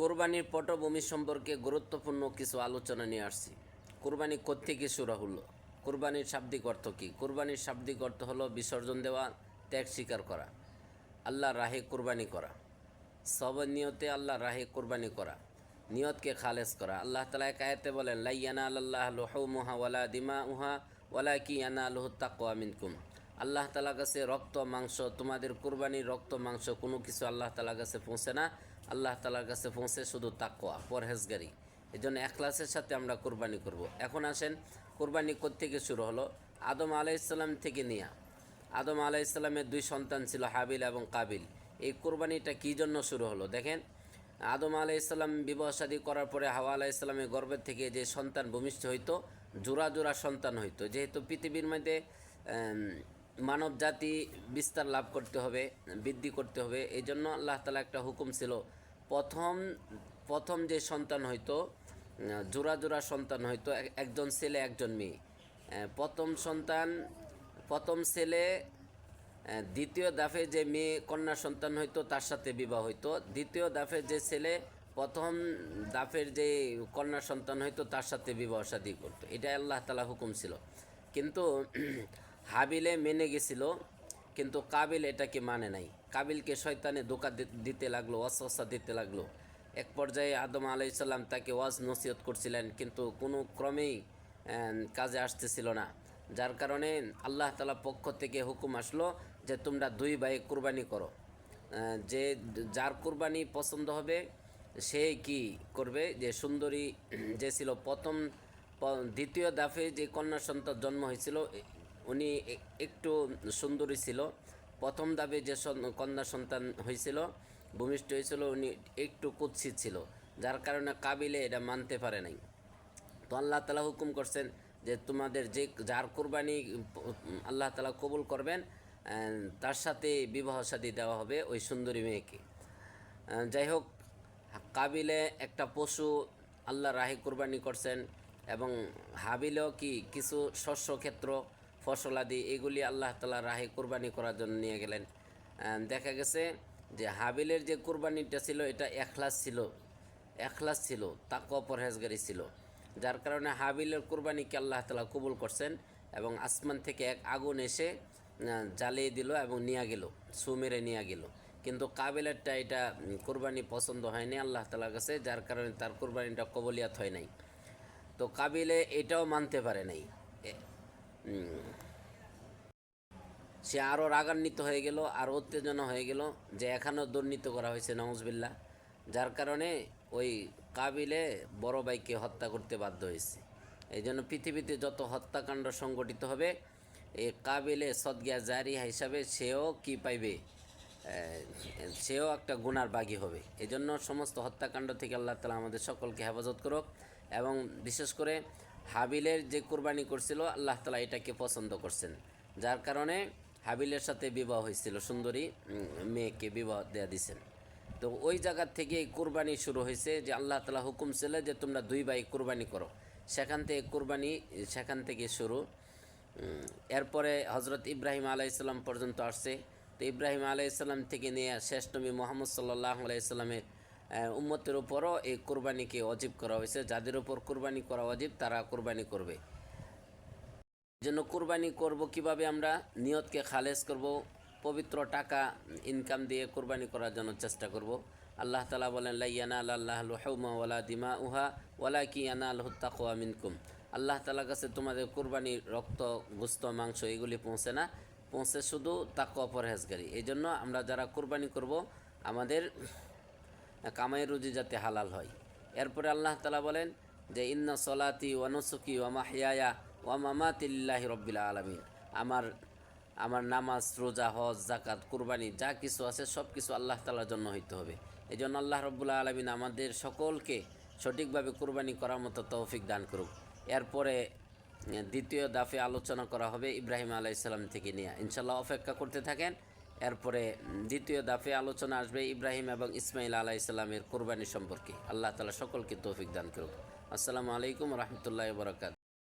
কোরবানির পটভূমি সম্পর্কে গুরুত্বপূর্ণ কিছু আলোচনা নিয়ে আসছি। কোরবানি কোত্থেকে শুরু হলো? কোরবানির শাব্দিক অর্থ কী? কোরবানির শাব্দিক অর্থ হলো বিসর্জন দেওয়া, ত্যাগ স্বীকার করা। আল্লাহ রাহে কোরবানি করা। সব নিয়তে আল্লাহ রাহে কোরবানি করা। নিয়তকে খালেজ করা। আল্লাহ তালা এক আয়াতে বলেন লাইয়ানা আল্লাহ লোহমুহা ওয়ালা দিমা উহা ওয়ালা কি আনা আলহ তাকোয়া মিনকুম। আল্লাহ তালা কাছে রক্ত, মাংস, তোমাদের কোরবানির রক্ত, মাংস কোনো কিছু আল্লাহ তালা কাছে পৌঁছে না। আল্লাহ তালার কাছে পৌঁছে শুধু তাকোয়া পরহেজগারি। এই জন্য একলাসের সাথে আমরা কোরবানি করব। এখন আসেন, কোরবানি থেকে শুরু হলো? আদম আলাইসাল্লাম থেকে নিয়া। আদম আলাইসাল্লামের দুই সন্তান ছিল হাবিল এবং কাবিল। এই কোরবানিটা কী জন্য শুরু হলো? দেখেন, আদম আলাইসাল্লাম বিবাহ শাদী করার পরে হাওয়া আলাইসাল্লামের গর্ভের থেকে যে সন্তান ভূমিষ্ঠ হইতো, জোড়া জোড়া সন্তান হইতো। যেহেতু পৃথিবীর মধ্যে মানব জাতি বিস্তার লাভ করতে হবে বৃদ্ধি করতে হবে। এই জন্য আল্লাহ তালা একটা হুকুম ছিল প্রথম প্রথম যে সন্তান আহ, জোড়া জোড়া সন্তান এক- একজন ছেলে একজন মেয়ে। প্রথম সন্তান প্রথম ছেলে দ্বিতীয় দাফে যে মেয়ে কন্যা সন্তান হইতো তার সাথে বিবাহ হইতো। দ্বিতীয় দাফে যে ছেলে প্রথম দাফের যে কন্যা সন্তান হইতো তার সাথে বিবাহ শাদী করতো। এটা আল্লাহ তালা হুকুম ছিল। কিন্তু হাবিলে মেনে গেছিল, কিন্তু কাবিল এটাকে মানে নাই। কাবিলকে শয়তানে দোকা দিতে লাগল অস্বস্থা দিতে লাগল। এক পর্যায়ে আদম আলাইসাল্লাম তাকে ওয়াজ নসিহত করছিলেন, কিন্তু কোনো ক্রমেই কাজে আসতেছিল না। যার কারণে আল্লাহ তালা পক্ষ থেকে হুকুম আসলো যে তোমরা দুই ভাই কুরবানি করো। যে যার কুরবানি পছন্দ হবে, সে কি করবে? যে সুন্দরী, যে ছিল প্রথম দ্বিতীয় দাফে যে কন্যা সন্তান জন্ম হয়েছিল উনি একটু সুন্দরী ছিল। প্রথম দাবে যে কন্যা সন্তান হয়েছিল, ভূমিষ্ঠ হয়েছিল, উনি একটু কুৎসিত ছিল, যার কারণে কাবিলে এটা মানতে পারে নাই। তো আল্লাহ তালা হুকুম করছেন যে তোমাদের যে, যার কোরবানি আল্লাহ তালা কবুল করবেন তার সাথে বিবাহ সাদী দেওয়া হবে ওই সুন্দরী মেয়েকে। যাই হোক, কাবিলে একটা পশু আল্লাহ রাহে কোরবানি করছেন এবং হাবিলেও কি কিছু শস্য ক্ষেত্র ফসলাদি এগুলি আল্লাহ তালা রাহে কোরবানি করার জন্য নিয়ে গেলেন। দেখা গেছে যে হাবিলের যে কোরবানিটা ছিল, এটা এখলাস ছিল এখলাস ছিল, তাকওয়া পরহেজগারি ছিল। যার কারণে হাবিলের কোরবানিকে আল্লাহ তালা কবুল করছেন এবং আসমান থেকে এক আগুন এসে জ্বালিয়ে দিল এবং নিয়ে গেল, সু মেরে নিয়ে গেল। কিন্তু কাবিলেরটা এটা কোরবানি পছন্দ হয়নি আল্লাহ তালার কাছে, যার কারণে তার কোরবানিটা কবলিয়াত হয় নাই। তো কাবিলে এটাও মানতে পারে নাই। সে আরও রাগান্বিত হয়ে গেল, আর উত্তেজনা হয়ে গেল যে এখানেও দুর্নীত করা হয়েছে নওয়াজবিল্লা যার কারণে ওই কাবিলে বড় ভাইকে হত্যা করতে বাধ্য হয়েছে। এই জন্য পৃথিবীতে যত হত্যাকাণ্ড সংগঠিত হবে এই কাবিলে সদগিয়া জারি হিসাবে সেও কি পাইবে? সেও একটা গুনার বাগী হবে। এই জন্য সমস্ত হত্যাকাণ্ড থেকে আল্লাহ তালা আমাদের সকলকে হেফাজত করুক এবং বিশেষ করে হাবিলের যে কোরবানি করছিল, আল্লাহ তালা এটাকে পছন্দ করছেন। যার কারণে হাবিলের সাথে বিবাহ হয়েছিল, সুন্দরী মেয়েকে বিবাহ দেয়া দিছেন। তো ওই জায়গার থেকে এই কোরবানি শুরু হয়েছে যে আল্লাহ তালা হুকুম ছিল যে তোমরা দুই ভাই কোরবানি করো। সেখান থেকে কোরবানি, সেখান থেকে শুরু। এরপরে হজরত ইব্রাহিম আলাইসাল্লাম পর্যন্ত আসছে। তো ইব্রাহিম আলাইসাল্লাম থেকে নিয়ে শেষ নবী মোহাম্মদ সাল্লাহ আলাইসাল্লামের উম্মতের উপরও এই কোরবানিকে অজীব করা হয়েছে। যাদের উপর কোরবানি করা অজীব তারা কোরবানি করবে। জন্য কোরবানি করব, কীভাবে আমরা নিয়তকে খালেজ করব, পবিত্র টাকা ইনকাম দিয়ে কোরবানি করার জন্য চেষ্টা করব। আল্লাহ তালা বলেন লাইয়ানা আল্লাহ লুহমা ওয়ালা দিমা উহা ওয়ালা কি আনা আল্লাহ মিনকুম। আল্লাহ তালার কাছে তোমাদের কোরবানির রক্ত, গুস্ত, মাংস এগুলি পৌঁছে না, পৌঁছে শুধু তাকোয়া পরহেজগারি। এই জন্য আমরা যারা কোরবানি করব, আমাদের কামাই রুজি যাতে হালাল হয়। এরপরে আল্লাহ তালা বলেন যে, ইন্না সলাতি ওয়ানুসুকি ওয়া মাহিয়ায়া ওয়া রব্বিল আলমিন। আমার আমার নামাজ, রোজা, হজ জাকাত কুরবানি, যা কিছু আছে সব কিছু আল্লাহ তালার জন্য হইতে হবে। এই জন্য আল্লাহ রব্বুল্লাহ আলমিন আমাদের সকলকে সঠিকভাবে কুরবানি করার মতো তৌফিক দান করুক। এরপরে, দ্বিতীয় দাফে আলোচনা করা হবে ইব্রাহিম আলাইসাল্লাম থেকে নিয়ে। ইনশাল্লাহ অপেক্ষা করতে থাকেন। এরপরে, দ্বিতীয় দাফে আলোচনা আসবে ইব্রাহিম এবং ইসমাইল আলাইসাল্লামের কোরবানি সম্পর্কে। আল্লাহ তালা সকলকে তৌফিক দান করুক। আসসালামু আলাইকুম রহমতুল্লাহ বরকাত